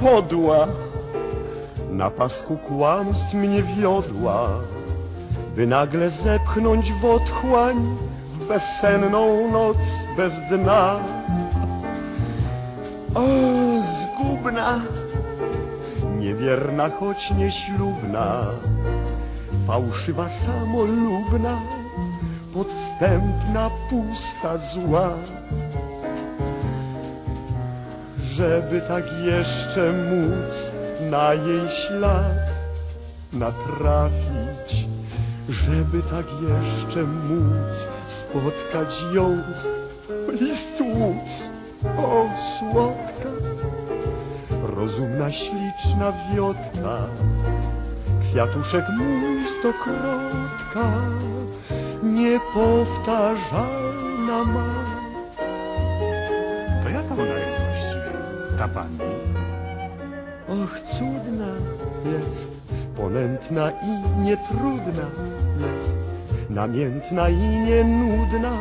podła, na pasku kłamstw mnie wiodła, by nagle zepchnąć w otchłań, w bezsenną noc bez dna. O, zgubna, niewierna, choć nieślubna, fałszywa, samolubna, podstępna, pusta, zła. Żeby tak jeszcze móc na jej ślad natrafić, żeby tak jeszcze móc spotkać ją list łódź, o słodka, rozumna, śliczna wiotka, kwiatuszek mój stokrotka, niepowtarzalna pani? Och, cudna jest, ponętna i nietrudna jest, namiętna i nienudna,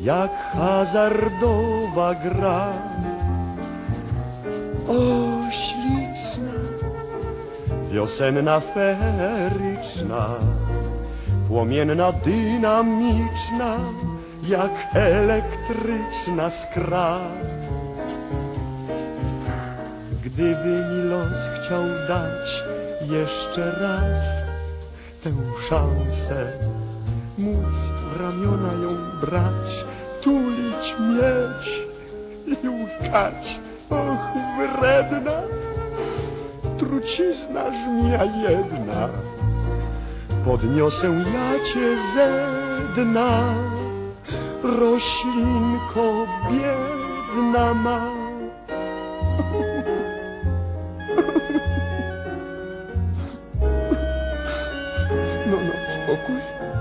jak hazardowa gra. O, śliczna, wiosenna, feeryczna, płomienna, dynamiczna, jak elektryczna skra. Gdyby mi los chciał dać jeszcze raz tę szansę, móc w ramiona ją brać, tulić, mieć i łkać. Och, wredna, trucizna żmija jedna, podniosę ja cię ze dna, roślinko biedna ma. 归